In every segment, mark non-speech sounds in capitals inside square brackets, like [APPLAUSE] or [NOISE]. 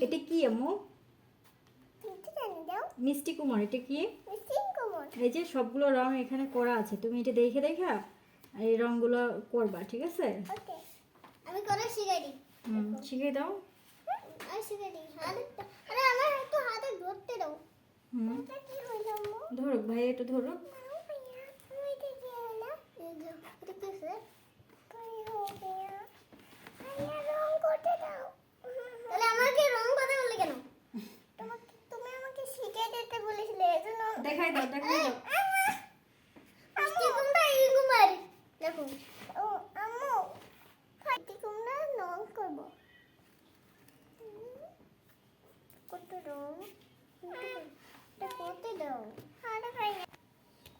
এটা কি আম্মু? মিষ্টি জানি দাও মিষ্টি কুমার এটা কি? এই যে সবগুলো রং এখানে করা আছে তুমি এটা দেখে দেখা এই রংগুলো করবা ঠিক আছে? আমি করে শিখাই দিই। হুম শিখে দাও। আমি শিখাই দিই আরে আমার একটু হাতে ধরতে দাও। হুম। ধরুক ভাই একটু ধরুক। এটা কি হলো?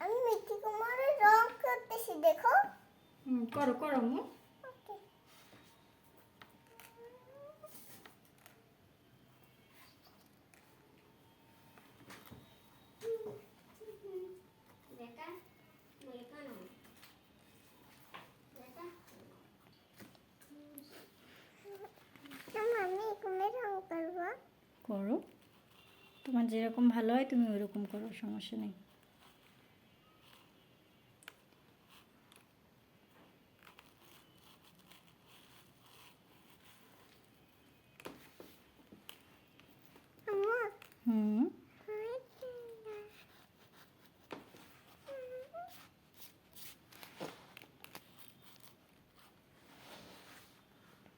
আমি মিষ্টি কুমড়ার রং করতেছি দেখো হুম করো করো করব। করো। তোমার যেরকম ভালো হয় তুমি ওইরকম করো সমস্যা নেই।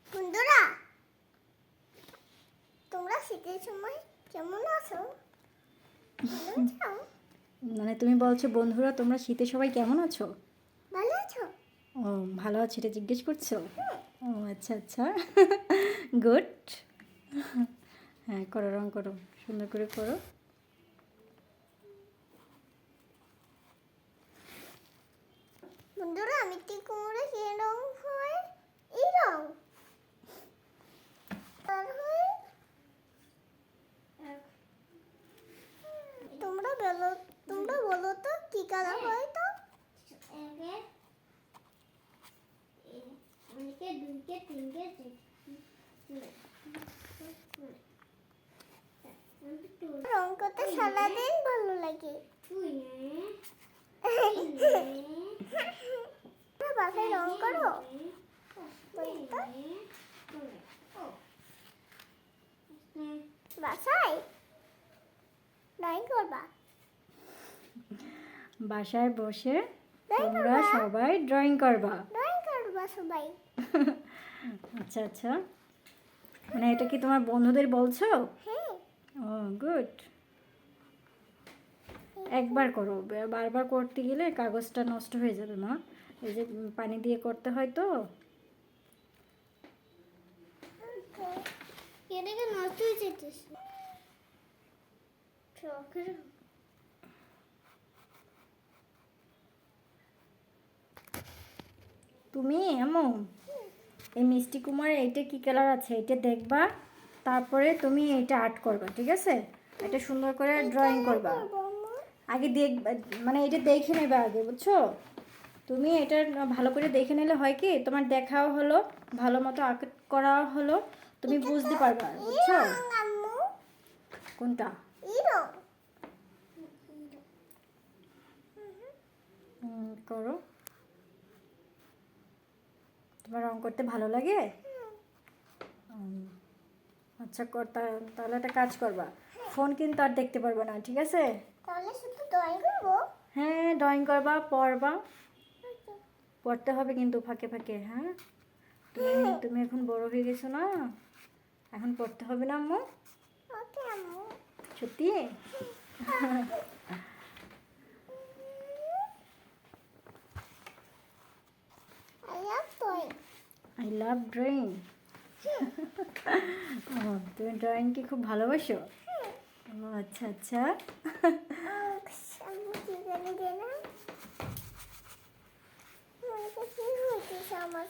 বন্ধুরা তোমরা শীতের সময় কেমন আছো? মানে তুমি বলছো বন্ধুরা তোমরা শীতে সবাই কেমন আছো? ভালো আছো? ও ভালো আছে এটা জিজ্ঞেস করছ? ও আচ্ছা আচ্ছা। [LAUGHS] গুড হ্যাঁ করো রং করো সুন্দর করে করো। বন্ধুরা কুমড়ে কি রং হয় এই রং আর হয় তোমরা বলো তোমরা বলো তো কি কালার হয় তো অনেকে দুইকে তিনকে রং করতে সারাদিন ভালো লাগে। বাসায় রং করো? বাসায়? ড্রয়িং করবা? বাসায় বসে তোমরা? সবাই ড্রয়িং করবা। ড্রয়িং করবা সবাই? আচ্ছা আচ্ছা। মানে এটা কি তোমার বন্ধুদের বলছো? হ্যাঁ। ও গুড একবার করো। বারবার করতে গেলে কাগজটা নষ্ট হয়ে যাবে মা। এই যে পানি দিয়ে করতে হয় তো। এটাকে নষ্ট হয়ে যেতেছে। তুমি এমন? এই মিষ্টি কুমার এইটা কি কালার আছে? এটা দেখবা তারপরে তুমি এটা আর্ট করবা ঠিক আছে? এটা সুন্দর করে ড্রয়িং করবা। আগে দেখ মানে এটা দেখে নেবে আগে বুঝছ? তুমি এটা ভালো করে দেখে নিলে হয় কি তোমার দেখাও হলো ভালো মতো আর্ট করাও হলো তুমি বুঝতে পারবা বুঝছ? কোনটা? করো। তোমার রং করতে ভালো লাগে? আচ্ছা তাহলে একটা কাজ করবা। ফোন কিন্তু আর দেখতে পারবে না ঠিক আছে? তাহলে শুধু ড্রয়িং করব? হ্যাঁ ড্রয়িং করবা পড়বা। পড়তে হবে কিন্তু ফাঁকে ফাঁকে হ্যাঁ? তুমি তুমি এখন বড় হয়ে গেছো না? এখন পড়তে হবে না আম্মু? সত্যি? আই লাভ ড্রয়িং তুমি ড্রয়িং কি খুব ভালোবাসো? ও আচ্ছা আচ্ছা। আমার